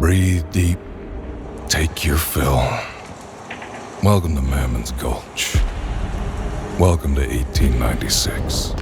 Breathe deep. Take your fill. Welcome to Mammon's Gulch. Welcome to 1896.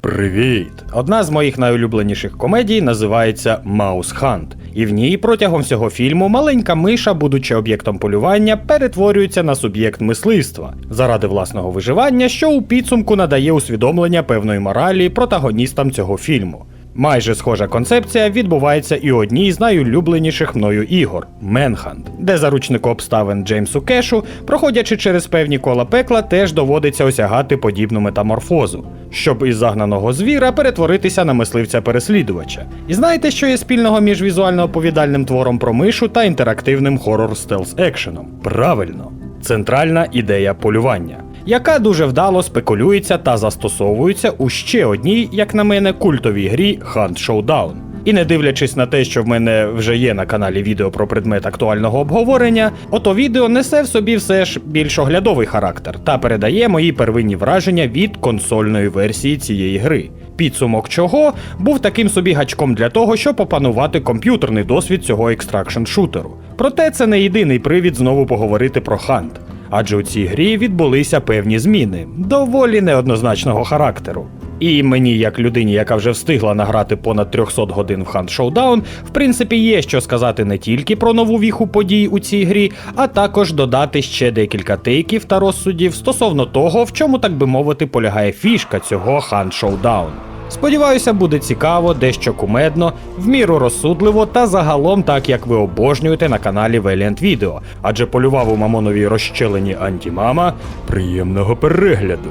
Привіт! Одна з моїх найулюбленіших комедій називається Маус Хант. І в ній протягом всього фільму маленька миша, будучи об'єктом полювання, перетворюється на суб'єкт мисливства заради власного виживання, що у підсумку надає усвідомлення певної моралі протагоністам цього фільму. Майже схожа концепція відбувається і у одній з найулюбленіших мною ігор Менхант, де заручнику обставин Джеймсу Кешу, проходячи через певні кола пекла, теж доводиться осягати подібну метаморфозу, щоб із загнаного звіра перетворитися на мисливця-переслідувача. І знаєте, що є спільного між візуально оповідальним твором про мишу та інтерактивним хорор стелс екшеном? Правильно, центральна ідея полювання яка дуже вдало спекулюється та застосовується у ще одній, як на мене, культовій грі Hunt Showdown. І не дивлячись на те, що в мене вже є на каналі відео про предмет актуального обговорення, ото відео несе в собі все ж більш оглядовий характер та передає мої первинні враження від консольної версії цієї гри. Підсумок чого був таким собі гачком для того, щоб опанувати комп'ютерний досвід цього екстракшн шутеру. Проте це не єдиний привід знову поговорити про Хант адже у цій грі відбулися певні зміни, доволі неоднозначного характеру. І мені, як людині, яка вже встигла награти понад 300 годин в Hunt Showdown, в принципі, є що сказати не тільки про нову віху подій у цій грі, а також додати ще декілька тейків та розсудів стосовно того, в чому, так би мовити, полягає фішка цього Hunt Showdown. Сподіваюся, буде цікаво, дещо кумедно, в міру розсудливо та загалом так, як ви обожнюєте на каналі Valiant Video, адже полював у мамоновій розщелені антімама приємного перегляду.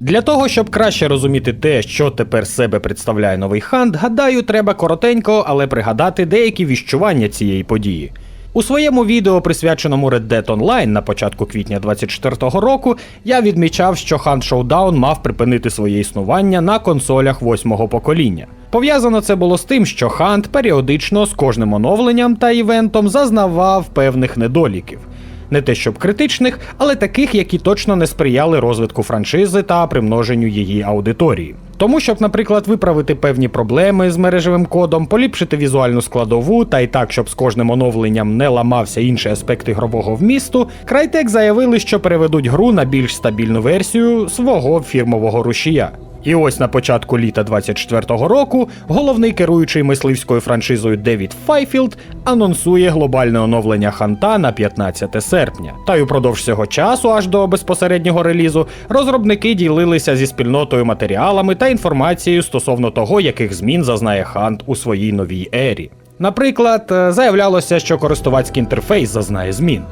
Для того, щоб краще розуміти те, що тепер себе представляє новий хант, гадаю, треба коротенько, але пригадати деякі віщування цієї події. У своєму відео, присвяченому Red Dead Online на початку квітня 24-го року, я відмічав, що Hunt Showdown мав припинити своє існування на консолях восьмого покоління. Пов'язано це було з тим, що Hunt періодично з кожним оновленням та івентом зазнавав певних недоліків. Не те щоб критичних, але таких, які точно не сприяли розвитку франшизи та примноженню її аудиторії. Тому, щоб, наприклад, виправити певні проблеми з мережевим кодом, поліпшити візуальну складову, та й так, щоб з кожним оновленням не ламався інший аспект ігрового вмісту, Crytek заявили, що переведуть гру на більш стабільну версію свого фірмового рушія. І ось на початку літа 24-го року головний керуючий мисливською франшизою Девід Файфілд анонсує глобальне оновлення ханта на 15 серпня. Та й упродовж цього часу, аж до безпосереднього релізу, розробники ділилися зі спільнотою матеріалами та інформацією стосовно того, яких змін зазнає хант у своїй новій ері. Наприклад, е, заявлялося, що користувацький інтерфейс зазнає змін,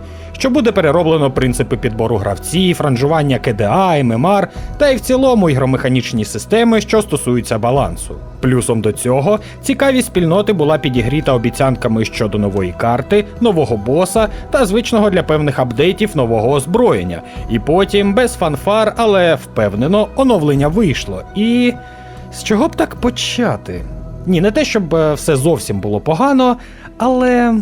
що буде перероблено принципи підбору гравців, ранжування КДА, ММР та й в цілому ігромеханічні системи, що стосуються балансу. Плюсом до цього цікавість спільноти була підігріта обіцянками щодо нової карти, нового боса та звичного для певних апдейтів нового озброєння. І потім без фанфар, але впевнено, оновлення вийшло. І з чого б так почати? Ні, не те, щоб е, все зовсім було погано, але.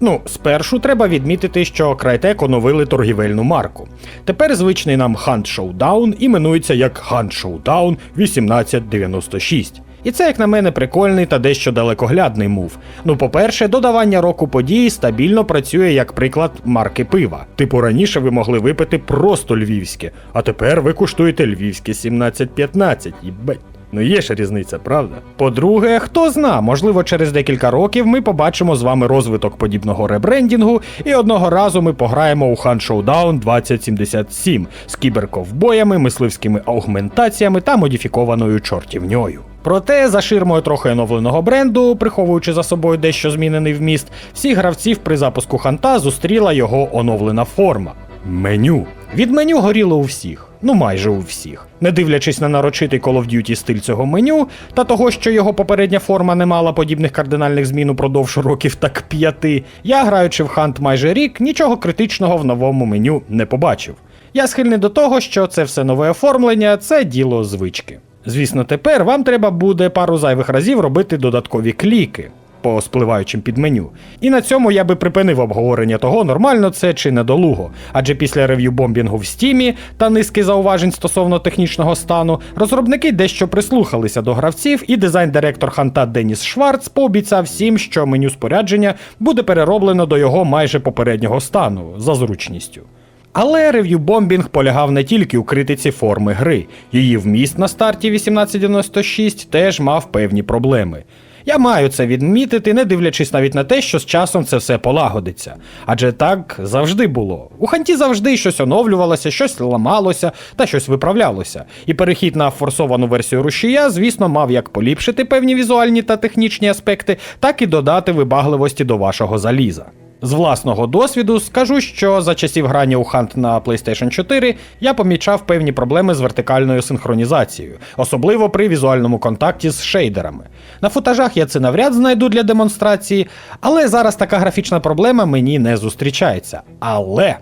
Ну, спершу треба відмітити, що Crytek оновили торгівельну марку. Тепер звичний нам Hunt Showdown іменується як Hunt Showdown 1896. І це, як на мене, прикольний та дещо далекоглядний мув. Ну, по-перше, додавання року подій стабільно працює як приклад марки пива. Типу раніше ви могли випити просто львівське, а тепер ви куштуєте львівське 1715, їбать. Ну є ж різниця, правда? По-друге, хто зна, можливо, через декілька років ми побачимо з вами розвиток подібного ребрендінгу, і одного разу ми пограємо у Hunt Showdown 2077 з кіберковбоями, мисливськими аугментаціями та модифікованою чортівньою. Проте, за ширмою трохи оновленого бренду, приховуючи за собою дещо змінений вміст, всіх гравців при запуску ханта зустріла його оновлена форма меню. Від меню горіло у всіх. Ну майже у всіх. Не дивлячись на нарочитий Call of Duty стиль цього меню, та того, що його попередня форма не мала подібних кардинальних змін упродовж років так п'яти, я, граючи в Хант майже рік, нічого критичного в новому меню не побачив. Я схильний до того, що це все нове оформлення, це діло звички. Звісно, тепер вам треба буде пару зайвих разів робити додаткові кліки. По спливаючим під меню. І на цьому я би припинив обговорення того, нормально це чи недолуго. Адже після рев'ю бомбінгу в стімі та низки зауважень стосовно технічного стану, розробники дещо прислухалися до гравців, і дизайн-директор ханта Деніс Шварц пообіцяв всім, що меню спорядження буде перероблено до його майже попереднього стану за зручністю. Але рев'ю бомбінг полягав не тільки у критиці форми гри. Її вміст на старті 1896 теж мав певні проблеми. Я маю це відмітити, не дивлячись навіть на те, що з часом це все полагодиться. Адже так завжди було. У ханті завжди щось оновлювалося, щось ламалося та щось виправлялося. І перехід на форсовану версію рушія, звісно, мав як поліпшити певні візуальні та технічні аспекти, так і додати вибагливості до вашого заліза. З власного досвіду скажу, що за часів грання у Hunt на PlayStation 4 я помічав певні проблеми з вертикальною синхронізацією, особливо при візуальному контакті з шейдерами. На футажах я це навряд знайду для демонстрації, але зараз така графічна проблема мені не зустрічається. Але.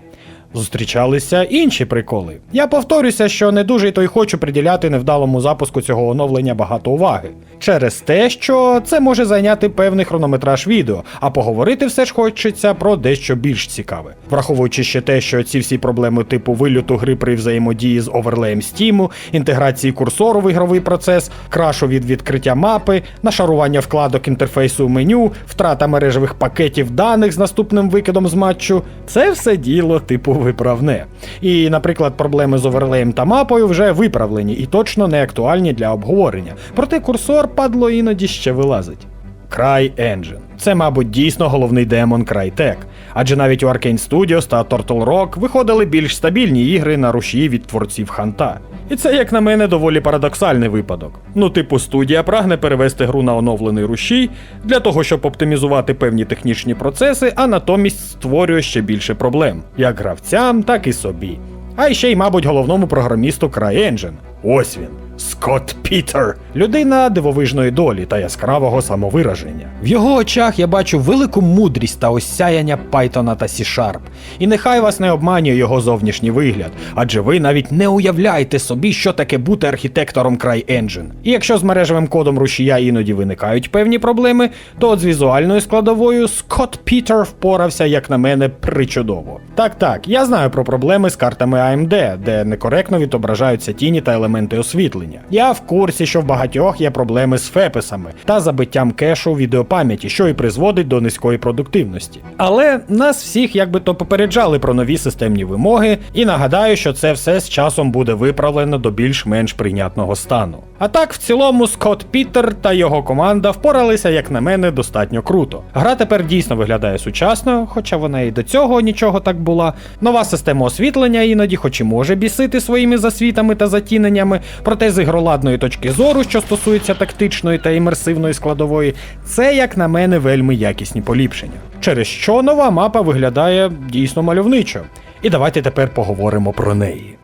Зустрічалися інші приколи. Я повторюся, що не дуже й то й хочу приділяти невдалому запуску цього оновлення багато уваги. Через те, що це може зайняти певний хронометраж відео, а поговорити все ж хочеться про дещо більш цікаве. Враховуючи ще те, що ці всі проблеми типу вильоту гри при взаємодії з оверлеєм Steam, інтеграції курсору в ігровий процес, крашу від відкриття мапи, нашарування вкладок інтерфейсу меню, втрата мережевих пакетів даних з наступним викидом з матчу, це все діло типу виправне. І, наприклад, проблеми з оверлеєм та мапою вже виправлені і точно не актуальні для обговорення. Проте курсор падло іноді ще вилазить. CryEngine. Це, мабуть, дійсно головний демон Crytek. Адже навіть у Arkane Studios та Turtle Rock виходили більш стабільні ігри на руші від творців ханта. І це, як на мене, доволі парадоксальний випадок. Ну, типу, студія прагне перевести гру на оновлений рушій для того, щоб оптимізувати певні технічні процеси, а натомість створює ще більше проблем, як гравцям, так і собі. А ще й, мабуть, головному програмісту CryEngine. Ось він. Скотт Пітер, людина дивовижної долі та яскравого самовираження. В його очах я бачу велику мудрість та осяяння Python та C-Sharp. І нехай вас не обманює його зовнішній вигляд, адже ви навіть не уявляєте собі, що таке бути архітектором CryEngine. І якщо з мережевим кодом рушія іноді виникають певні проблеми, то от з візуальною складовою Скотт Пітер впорався, як на мене, причудово. Так, так, я знаю про проблеми з картами AMD, де некоректно відображаються тіні та елементи освітлення. Я в курсі, що в багатьох є проблеми з феписами та забиттям кешу відеопам'яті, що і призводить до низької продуктивності. Але нас всіх якби то попереджали про нові системні вимоги, і нагадаю, що це все з часом буде виправлено до більш-менш прийнятного стану. А так, в цілому, Скотт Пітер та його команда впоралися, як на мене, достатньо круто. Гра тепер дійсно виглядає сучасно, хоча вона і до цього нічого так була. Нова система освітлення іноді, хоч і може бісити своїми засвітами та затіненнями, проте з ігроладної точки зору, що стосується тактичної та імерсивної складової, це, як на мене, вельми якісні поліпшення. Через що нова мапа виглядає дійсно мальовничо. І давайте тепер поговоримо про неї.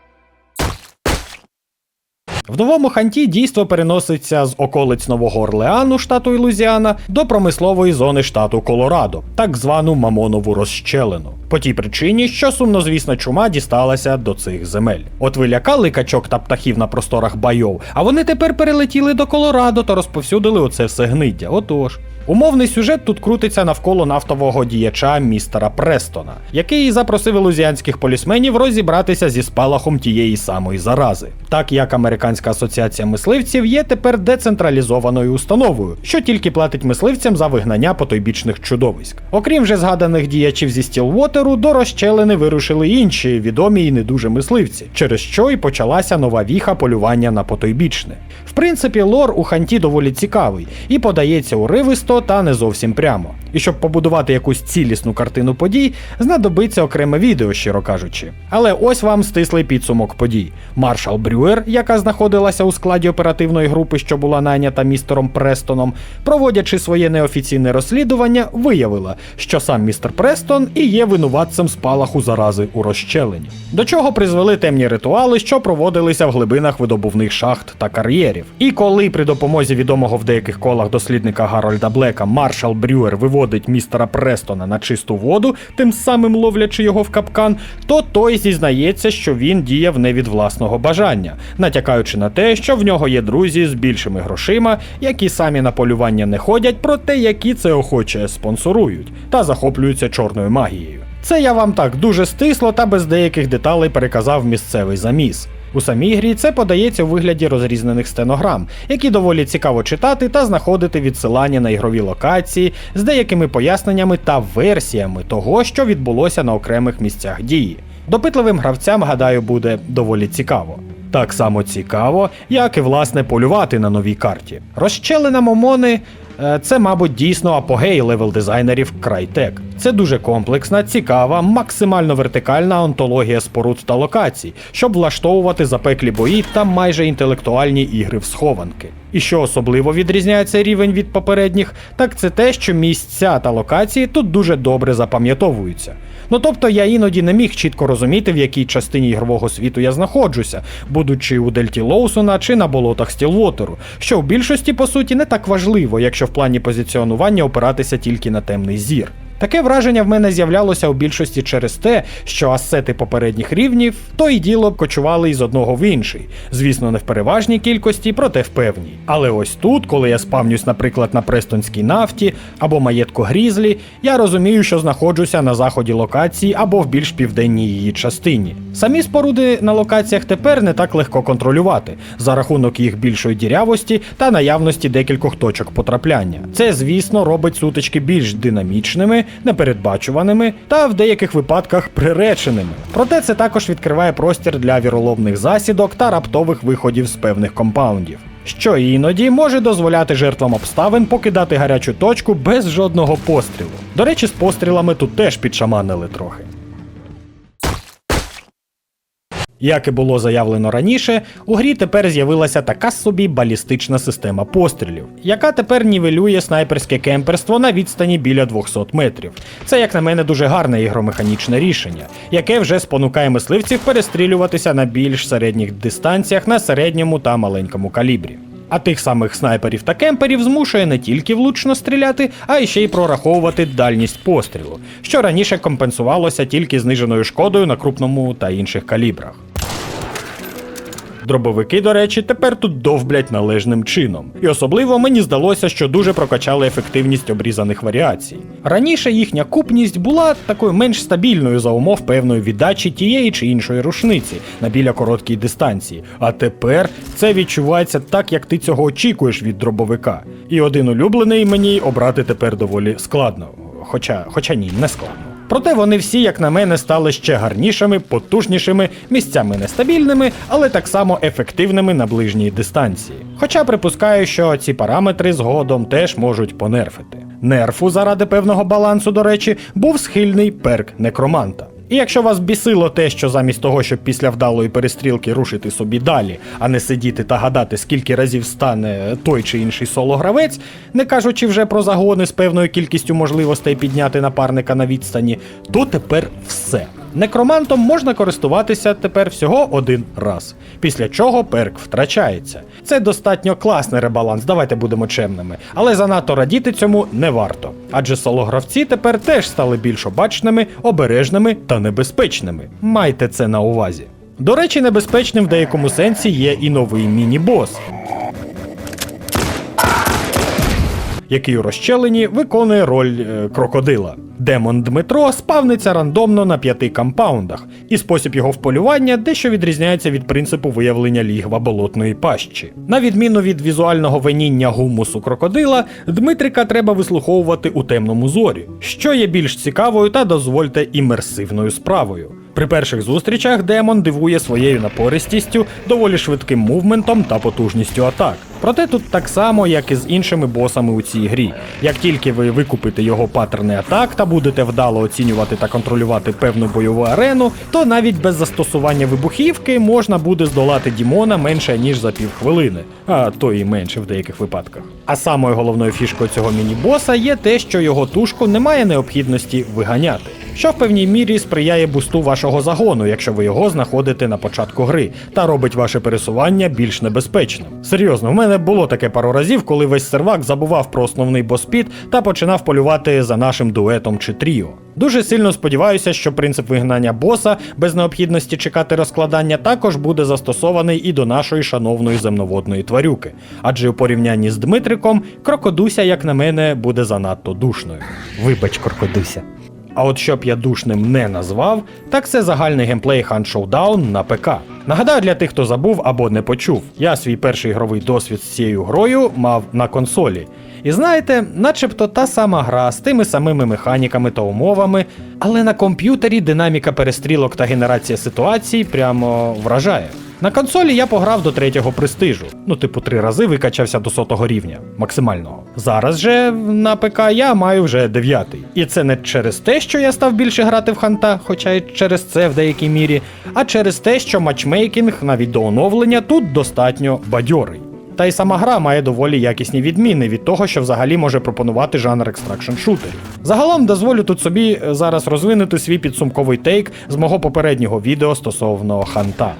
В новому ханті дійство переноситься з околиць Нового Орлеану, штату Ілузіана, до промислової зони штату Колорадо, так звану Мамонову розщелену. По тій причині, що сумнозвісна чума дісталася до цих земель. От ви лякали качок та птахів на просторах байов, а вони тепер перелетіли до Колорадо та розповсюдили оце все гниття. Отож. Умовний сюжет тут крутиться навколо нафтового діяча містера Престона, який запросив ілузіанських полісменів розібратися зі спалахом тієї самої зарази. Так як Американська асоціація мисливців є тепер децентралізованою установою, що тільки платить мисливцям за вигнання потойбічних чудовиськ. Окрім вже згаданих діячів зі Стілвотеру, до розщелини вирушили інші відомі і не дуже мисливці, через що і почалася нова віха полювання на потойбічне. В принципі, лор у ханті доволі цікавий і подається уривисто та не зовсім прямо. І щоб побудувати якусь цілісну картину подій, знадобиться окреме відео, щиро кажучи. Але ось вам стислий підсумок подій. Маршал Брюер, яка знаходилася у складі оперативної групи, що була найнята містером Престоном, проводячи своє неофіційне розслідування, виявила, що сам містер Престон і є винуватцем винуватцем спалаху зарази у розщелині. До чого призвели темні ритуали, що проводилися в глибинах видобувних шахт та кар'єрів. І коли при допомозі відомого в деяких колах дослідника Гарольда Блека маршал Брюер виводить містера Престона на чисту воду, тим самим ловлячи його в капкан, то той зізнається, що він діяв не від власного бажання, натякаючи на те, що в нього є друзі з більшими грошима, які самі на полювання не ходять, проте які це охоче спонсорують та захоплюються чорною магією. Це я вам так дуже стисло та без деяких деталей переказав місцевий заміс. У самій грі це подається у вигляді розрізнених стенограм, які доволі цікаво читати та знаходити відсилання на ігрові локації з деякими поясненнями та версіями того, що відбулося на окремих місцях дії. Допитливим гравцям, гадаю, буде доволі цікаво. Так само цікаво, як і власне полювати на новій карті. Розщелина Момони це, мабуть, дійсно апогей левел дизайнерів Crytek. Це дуже комплексна, цікава, максимально вертикальна онтологія споруд та локацій, щоб влаштовувати запеклі бої та майже інтелектуальні ігри в схованки. І що особливо відрізняється рівень від попередніх, так це те, що місця та локації тут дуже добре запам'ятовуються. Ну тобто я іноді не міг чітко розуміти, в якій частині ігрового світу я знаходжуся, будучи у Дельті Лоусона чи на болотах Стілвотеру, що в більшості по суті не так важливо, якщо в плані позиціонування опиратися тільки на темний зір. Таке враження в мене з'являлося у більшості через те, що асети попередніх рівнів то і діло кочували із одного в інший. Звісно, не в переважній кількості, проте в певній. Але ось тут, коли я спавнюсь, наприклад, на Престонській нафті або маєтку Грізлі, я розумію, що знаходжуся на заході локації або в більш південній її частині. Самі споруди на локаціях тепер не так легко контролювати за рахунок їх більшої дірявості та наявності декількох точок потрапляння. Це, звісно, робить сутички більш динамічними, непередбачуваними та в деяких випадках приреченими. Проте це також відкриває простір для віроломних засідок та раптових виходів з певних компаундів. Що іноді може дозволяти жертвам обставин покидати гарячу точку без жодного пострілу. До речі, з пострілами тут теж підшаманили трохи. Як і було заявлено раніше, у грі тепер з'явилася така собі балістична система пострілів, яка тепер нівелює снайперське кемперство на відстані біля 200 метрів. Це, як на мене, дуже гарне ігромеханічне рішення, яке вже спонукає мисливців перестрілюватися на більш середніх дистанціях на середньому та маленькому калібрі. А тих самих снайперів та кемперів змушує не тільки влучно стріляти, а й ще й прораховувати дальність пострілу, що раніше компенсувалося тільки зниженою шкодою на крупному та інших калібрах. Дробовики, до речі, тепер тут довблять належним чином. І особливо мені здалося, що дуже прокачали ефективність обрізаних варіацій. Раніше їхня купність була такою менш стабільною за умов певної віддачі тієї чи іншої рушниці на біля короткій дистанції. А тепер це відчувається так, як ти цього очікуєш від дробовика. І один улюблений мені обрати тепер доволі складно. Хоча, хоча ні, не складно. Проте вони всі, як на мене, стали ще гарнішими, потужнішими, місцями нестабільними, але так само ефективними на ближній дистанції. Хоча припускаю, що ці параметри згодом теж можуть понерфити. Нерфу заради певного балансу, до речі, був схильний перк некроманта. І якщо вас бісило те, що замість того, щоб після вдалої перестрілки рушити собі далі, а не сидіти та гадати, скільки разів стане той чи інший соло-гравець, не кажучи вже про загони з певною кількістю можливостей підняти напарника на відстані, то тепер все. Некромантом можна користуватися тепер всього один раз, після чого перк втрачається. Це достатньо класний ребаланс, давайте будемо чемними, але занадто радіти цьому не варто. Адже соло-гравці тепер теж стали більш обачними, обережними та небезпечними. Майте це на увазі. До речі, небезпечним в деякому сенсі є і новий міні-бос. Який у розщелені виконує роль е, крокодила. Демон Дмитро спавниться рандомно на п'яти компаундах, і спосіб його вполювання дещо відрізняється від принципу виявлення лігва болотної пащі. На відміну від візуального веніння гумусу крокодила, Дмитрика треба вислуховувати у темному зорі, що є більш цікавою та дозвольте імерсивною справою. При перших зустрічах демон дивує своєю напористістю, доволі швидким мувментом та потужністю атак. Проте тут так само, як і з іншими босами у цій грі. Як тільки ви викупите його паттерни атак та будете вдало оцінювати та контролювати певну бойову арену, то навіть без застосування вибухівки можна буде здолати Дімона менше ніж за півхвилини, а то і менше в деяких випадках. А самою головною фішкою цього міні-боса є те, що його тушку немає необхідності виганяти. що в певній мірі сприяє бусту вашого загону, якщо ви його знаходите на початку гри, та робить ваше пересування більш небезпечним. Серйозно, в мене було таке пару разів, коли весь сервак забував про основний боспід та починав полювати за нашим дуетом чи тріо. Дуже сильно сподіваюся, що принцип вигнання боса без необхідності чекати розкладання також буде застосований і до нашої шановної земноводної тварюки. Адже у порівнянні з Дмитриком, крокодуся, як на мене, буде занадто душною. Вибач, крокодуся. А от щоб я душним не назвав, так це загальний геймплей Hunt Showdown на ПК. Нагадаю для тих, хто забув або не почув, я свій перший ігровий досвід з цією грою мав на консолі. І знаєте, начебто та сама гра з тими самими механіками та умовами, але на комп'ютері динаміка перестрілок та генерація ситуацій прямо вражає. На консолі я пограв до третього престижу, ну типу три рази викачався до сотого рівня максимального. Зараз же на ПК я маю вже дев'ятий. І це не через те, що я став більше грати в ханта, хоча й через це в деякій мірі, а через те, що матчмейкінг навіть до оновлення тут достатньо бадьорий. Та й сама гра має доволі якісні відміни від того, що взагалі може пропонувати жанр екстракшн шутерів. Загалом дозволю тут собі е, зараз розвинути свій підсумковий тейк з мого попереднього відео стосовно ханта.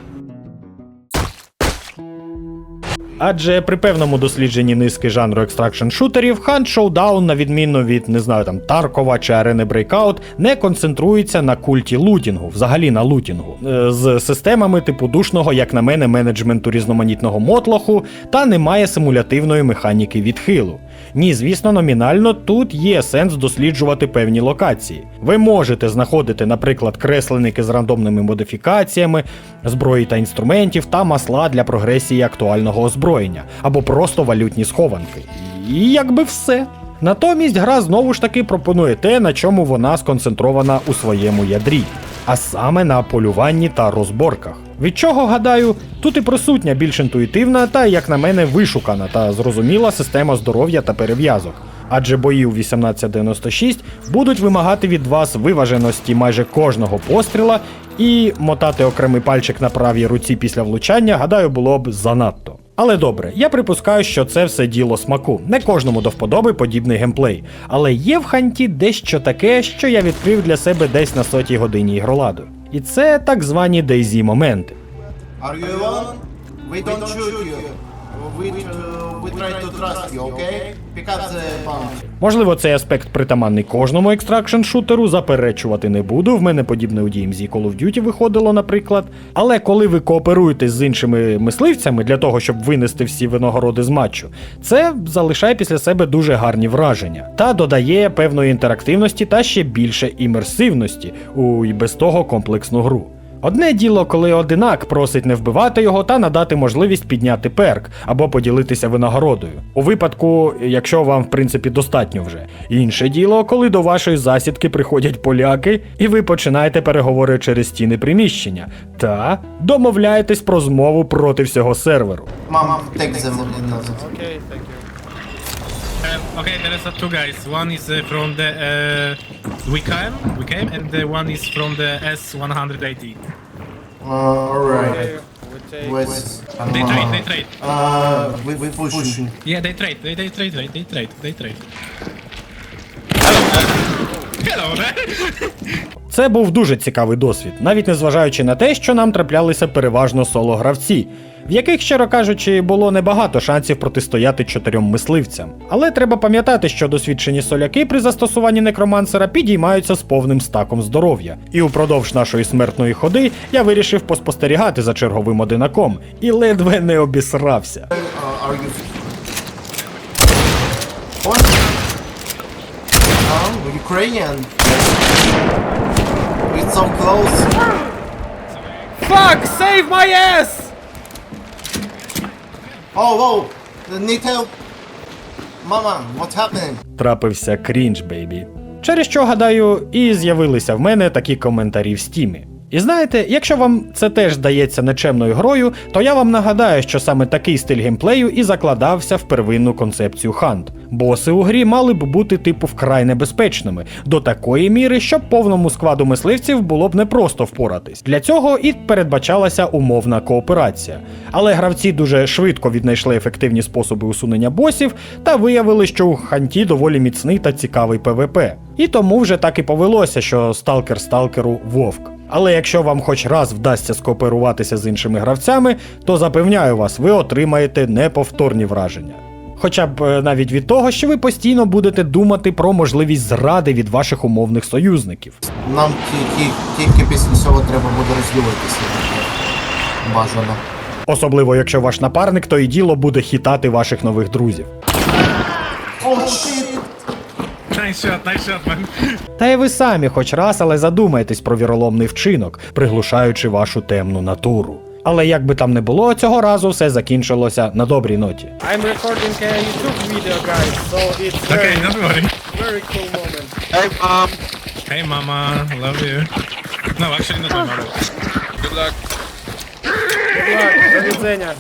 Адже при певному дослідженні низки жанру екстракшн шутерів, Hunt Showdown, на відміну від, не знаю, там Таркова чи Арени Breakout, не концентрується на культі лутінгу, взагалі на лутінгу, е, з системами типу душного, як на мене, менеджменту різноманітного мотлоху, та немає симулятивної механіки відхилу. Ні, звісно, номінально тут є сенс досліджувати певні локації. Ви можете знаходити, наприклад, кресленники з рандомними модифікаціями, зброї та інструментів та масла для прогресії актуального озброєння, або просто валютні схованки. І якби все. Натомість гра знову ж таки пропонує те, на чому вона сконцентрована у своєму ядрі, а саме на полюванні та розборках. Від чого, гадаю, тут і присутня більш інтуїтивна та, як на мене, вишукана та зрозуміла система здоров'я та перев'язок. Адже бої у 1896 будуть вимагати від вас виваженості майже кожного постріла, і мотати окремий пальчик на правій руці після влучання, гадаю, було б занадто. Але добре, я припускаю, що це все діло смаку. Не кожному до вподоби подібний геймплей. Але є в ханті дещо таке, що я відкрив для себе десь на сотій годині ігроладу. І це так звані Дейзі моменти. Are you alone? We don't shoot you. Uh, the bounty. Можливо, цей аспект притаманний кожному екстракшн шутеру, заперечувати не буду. В мене подібне у DMZ Call of Duty виходило, наприклад. Але коли ви кооперуєтесь з іншими мисливцями для того, щоб винести всі винагороди з матчу, це залишає після себе дуже гарні враження та додає певної інтерактивності та ще більше імерсивності у і без того комплексну гру. Одне діло, коли одинак просить не вбивати його та надати можливість підняти перк або поділитися винагородою. У випадку, якщо вам в принципі достатньо вже. Інше діло, коли до вашої засідки приходять поляки, і ви починаєте переговори через стіни приміщення та домовляєтесь про змову проти всього серверу. Mom, take them in the... Um, okay, there uh, two guys. One is uh, from the uh, we came, we came, and the one is from the S180. Uh, alright. With... They trade, they trade. Uh, we, we push. pushing. Yeah, they trade, they, they trade, right? They trade, they trade. Hello, man. Це був дуже цікавий досвід, навіть незважаючи на те, що нам траплялися переважно соло-гравці, в яких, щиро кажучи, було небагато шансів протистояти чотирьом мисливцям. Але треба пам'ятати, що досвідчені соляки при застосуванні некромансера підіймаються з повним стаком здоров'я. І упродовж нашої смертної ходи я вирішив поспостерігати за черговим одинаком і ледве не обісрався. Ukrainian. It's so close. Fuck! Save my ass! Oh, whoa! Need help. Mama, what's happening? Трапився крінж, бейбі. Через що, гадаю, і з'явилися в мене такі коментарі в стімі. І знаєте, якщо вам це теж здається нечемною грою, то я вам нагадаю, що саме такий стиль геймплею і закладався в первинну концепцію Hunt. Боси у грі мали б бути типу вкрай небезпечними, до такої міри, щоб повному складу мисливців було б непросто впоратись. Для цього і передбачалася умовна кооперація. Але гравці дуже швидко віднайшли ефективні способи усунення босів та виявили, що у ханті доволі міцний та цікавий ПВП. І тому вже так і повелося, що сталкер сталкеру вовк. Але якщо вам хоч раз вдасться скооперуватися з іншими гравцями, то запевняю вас, ви отримаєте неповторні враження. Хоча б е, навіть від того, що ви постійно будете думати про можливість зради від ваших умовних союзників. Нам тільки, тільки після цього треба буде розділитися. Бажано. Особливо, якщо ваш напарник, то і діло буде хітати ваших нових друзів. О, nice shot, man. Та й ви самі хоч раз, але задумайтесь про віроломний вчинок, приглушаючи вашу темну натуру. Але як би там не було, цього разу все закінчилося на добрій ноті. I'm recording a YouTube video, guys, so it's Okay, don't worry. very cool moment. Hey, mom. Hey, mama, love you. No, actually not my mother. Good luck. До widzenia.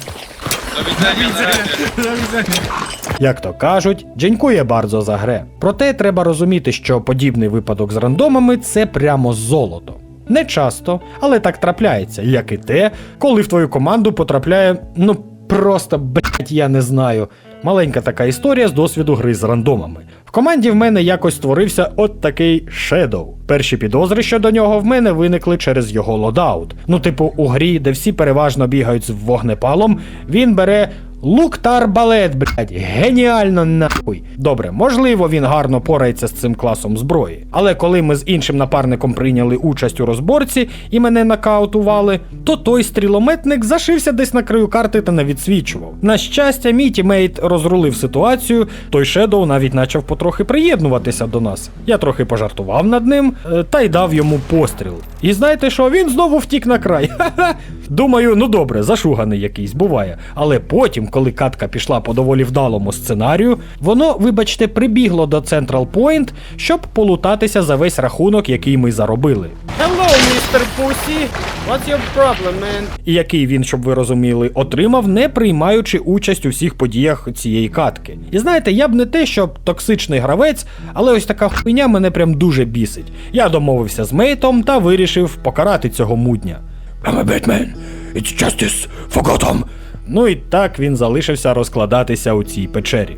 Як то кажуть, дзенькує бардзо за гре. Проте треба розуміти, що подібний випадок з рандомами це прямо золото. Не часто, але так трапляється, як і те, коли в твою команду потрапляє, ну просто блять, я не знаю. Маленька така історія з досвіду гри з рандомами. Команді в мене якось створився от такий Шедоу. Перші підозри щодо нього в мене виникли через його лодаут. Ну, типу, у грі, де всі переважно бігають з вогнепалом, він бере Лук та арбалет, блядь, геніально нахуй. Добре, можливо, він гарно порається з цим класом зброї. Але коли ми з іншим напарником прийняли участь у розборці і мене нокаутували, то той стрілометник зашився десь на краю карти та не відсвічував. На щастя, мій тімейт розрулив ситуацію, той Шедоу навіть почав потрохи приєднуватися до нас. Я трохи пожартував над ним е, та й дав йому постріл. І знаєте що, він знову втік на край. Ха-ха. Думаю, ну добре, зашуганий якийсь буває. Але потім, коли катка пішла по доволі вдалому сценарію, воно, вибачте, прибігло до Central Point, щоб полутатися за весь рахунок, який ми заробили. Hello, Mr. Pussy! What's your problem, man? І який він, щоб ви розуміли, отримав, не приймаючи участь у всіх подіях цієї катки. І знаєте, я б не те, що токсичний гравець, але ось така хуйня мене прям дуже бісить. Я домовився з мейтом та вирішив покарати цього мудня. I'm a Batman. It's justice for. Ну і так він залишився розкладатися у цій печері.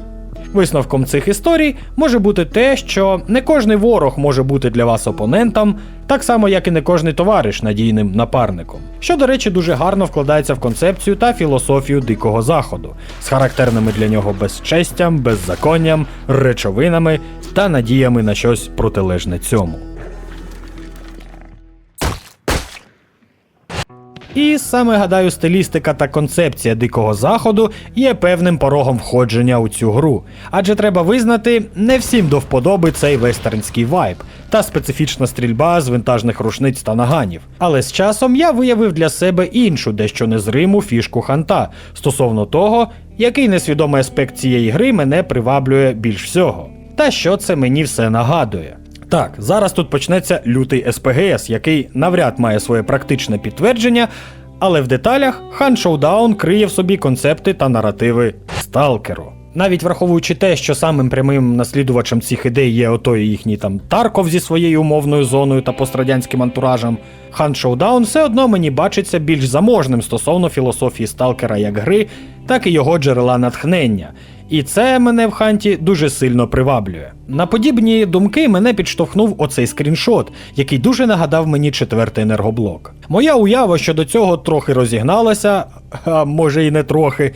Висновком цих історій може бути те, що не кожний ворог може бути для вас опонентом, так само як і не кожний товариш надійним напарником. Що, до речі, дуже гарно вкладається в концепцію та філософію дикого заходу, з характерними для нього безчестям, беззаконням, речовинами та надіями на щось протилежне цьому. І саме гадаю, стилістика та концепція дикого заходу є певним порогом входження у цю гру. Адже треба визнати, не всім до вподоби цей вестернський вайб та специфічна стрільба з винтажних рушниць та наганів. Але з часом я виявив для себе іншу, дещо незриму фішку ханта стосовно того, який несвідомий аспект цієї гри мене приваблює більш всього. Та що це мені все нагадує. Так, зараз тут почнеться лютий СПГС, який навряд має своє практичне підтвердження, але в деталях хан Шоудаун криє в собі концепти та наративи сталкеру. Навіть враховуючи те, що самим прямим наслідувачем цих ідей є отой їхній там Тарков зі своєю умовною зоною та пострадянським антуражем, хан Шоудаун все одно мені бачиться більш заможним стосовно філософії сталкера як гри, так і його джерела натхнення. І це мене в ханті дуже сильно приваблює. На подібні думки мене підштовхнув оцей скріншот, який дуже нагадав мені четвертий енергоблок. Моя уява щодо цього трохи розігналася, а може і не трохи.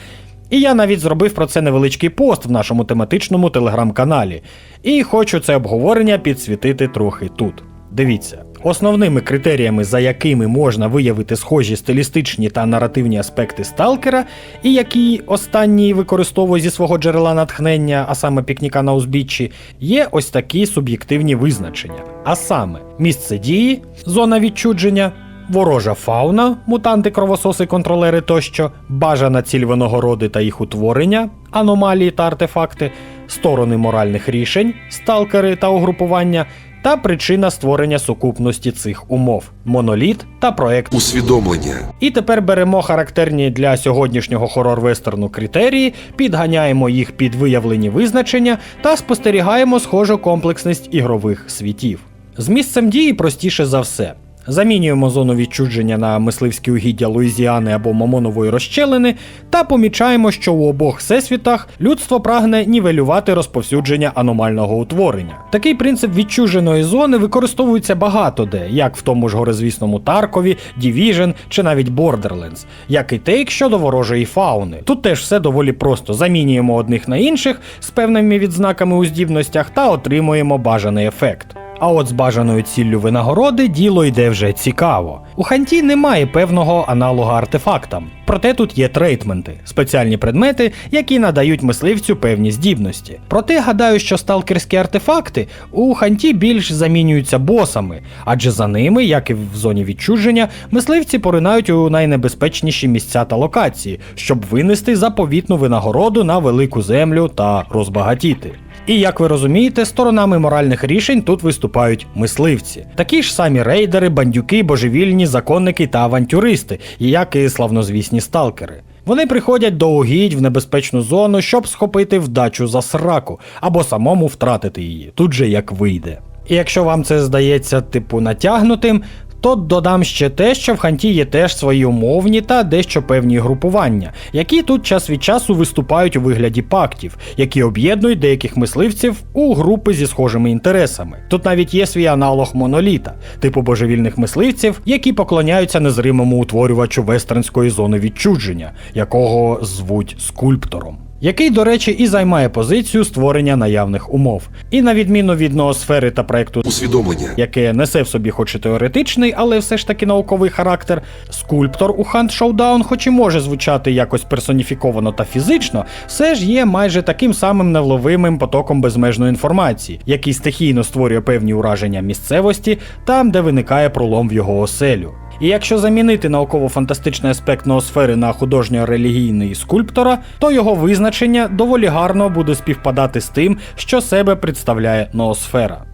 І я навіть зробив про це невеличкий пост в нашому тематичному телеграм-каналі. І хочу це обговорення підсвітити трохи тут. Дивіться, основними критеріями, за якими можна виявити схожі стилістичні та наративні аспекти сталкера, і які останній використовує зі свого джерела натхнення, а саме пікніка на узбіччі, є ось такі суб'єктивні визначення. А саме місце дії, зона відчудження. Ворожа фауна, мутанти, кровососи, контролери тощо, бажана ціль винагороди та їх утворення, аномалії та артефакти, сторони моральних рішень, сталкери та угрупування, та причина створення сукупності цих умов моноліт та проект усвідомлення, і тепер беремо характерні для сьогоднішнього хорор-вестерну критерії, підганяємо їх під виявлені визначення та спостерігаємо схожу комплексність ігрових світів. З місцем дії простіше за все. Замінюємо зону відчудження на мисливські угіддя Луїзіани або Мамонової розщелини та помічаємо, що у обох всесвітах людство прагне нівелювати розповсюдження аномального утворення. Такий принцип відчуженої зони використовується багато де, як в тому ж горизвісному Таркові, Division чи навіть Borderlands, як і тейк щодо ворожої фауни. Тут теж все доволі просто: замінюємо одних на інших з певними відзнаками у здібностях та отримуємо бажаний ефект. А от з бажаною ціллю винагороди діло йде вже цікаво. У ханті немає певного аналога артефактам, проте тут є трейтменти, спеціальні предмети, які надають мисливцю певні здібності. Проте гадаю, що сталкерські артефакти у ханті більш замінюються босами, адже за ними, як і в зоні відчуження, мисливці поринають у найнебезпечніші місця та локації, щоб винести заповітну винагороду на велику землю та розбагатіти. І як ви розумієте, сторонами моральних рішень тут виступають мисливці. Такі ж самі рейдери, бандюки, божевільні, законники та авантюристи, як і славнозвісні сталкери. Вони приходять до угідь в небезпечну зону, щоб схопити вдачу за сраку або самому втратити її, тут же як вийде. І якщо вам це здається типу натягнутим, то додам ще те, що в ханті є теж свої умовні та дещо певні групування, які тут час від часу виступають у вигляді пактів, які об'єднують деяких мисливців у групи зі схожими інтересами. Тут навіть є свій аналог моноліта, типу божевільних мисливців, які поклоняються незримому утворювачу вестернської зони відчудження, якого звуть скульптором. Який, до речі, і займає позицію створення наявних умов. І на відміну від ноосфери та проекту усвідомлення, яке несе в собі хоч і теоретичний, але все ж таки науковий характер, скульптор у Hunt Showdown, хоч і може звучати якось персоніфіковано та фізично, все ж є майже таким самим невловимим потоком безмежної інформації, який стихійно створює певні ураження місцевості там, де виникає пролом в його оселю. І якщо замінити науково-фантастичний аспект ноосфери на художньо-релігійний скульптора, то його визначення доволі гарно буде співпадати з тим, що себе представляє ноосфера.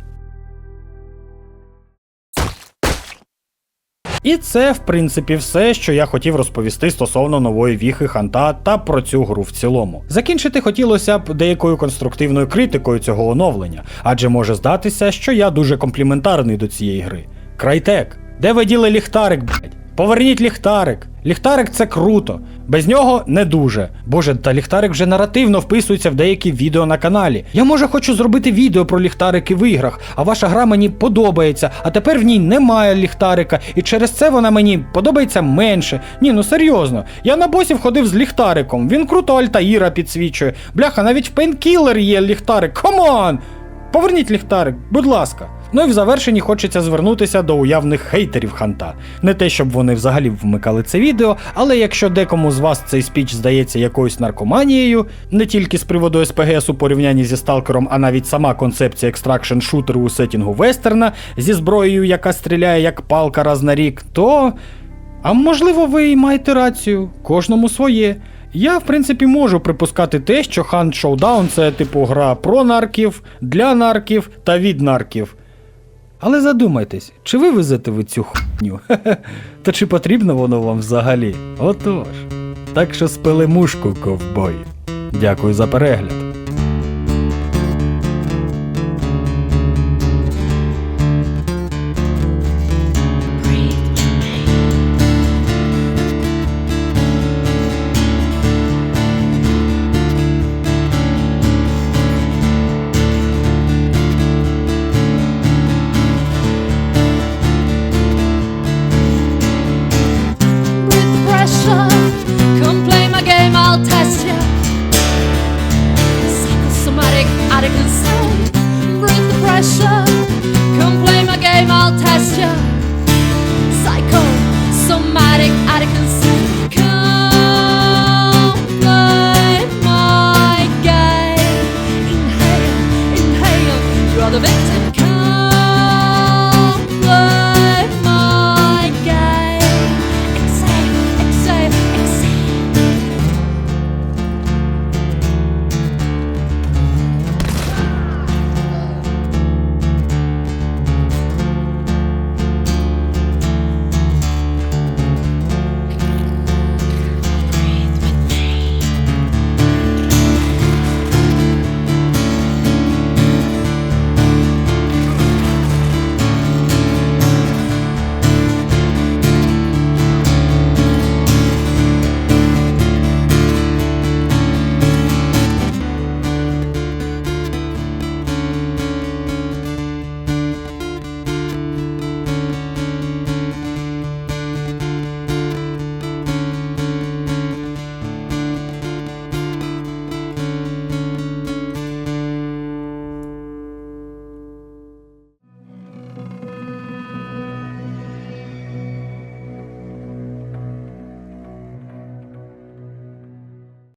І це, в принципі, все, що я хотів розповісти стосовно нової віхи Ханта та про цю гру в цілому. Закінчити хотілося б деякою конструктивною критикою цього оновлення, адже може здатися, що я дуже компліментарний до цієї гри. Крайтек, де ви діли ліхтарик, блять? Поверніть ліхтарик. Ліхтарик це круто. Без нього не дуже. Боже, та ліхтарик вже наративно вписується в деякі відео на каналі. Я може хочу зробити відео про ліхтарики в іграх, а ваша гра мені подобається, а тепер в ній немає ліхтарика, і через це вона мені подобається менше. Ні, ну серйозно. Я на босів ходив з ліхтариком. Він круто Альтаїра підсвічує. Бляха, навіть в Painkiller є ліхтарик. Камон! Поверніть ліхтарик, будь ласка. Ну і в завершенні хочеться звернутися до уявних хейтерів ханта. Не те, щоб вони взагалі вмикали це відео, але якщо декому з вас цей спіч здається якоюсь наркоманією, не тільки з приводу СПГС у порівнянні зі сталкером, а навіть сама концепція екстракшн шутеру у сетінгу вестерна зі зброєю, яка стріляє як палка раз на рік, то. А можливо, ви і маєте рацію, кожному своє. Я, в принципі, можу припускати те, що Hunt Showdown це типу гра про нарків, для нарків та від нарків. Але задумайтесь, чи ви везете ви цю хуйню? Та чи потрібно воно вам взагалі? Отож. Так що спили мушку, ковбой. Дякую за перегляд.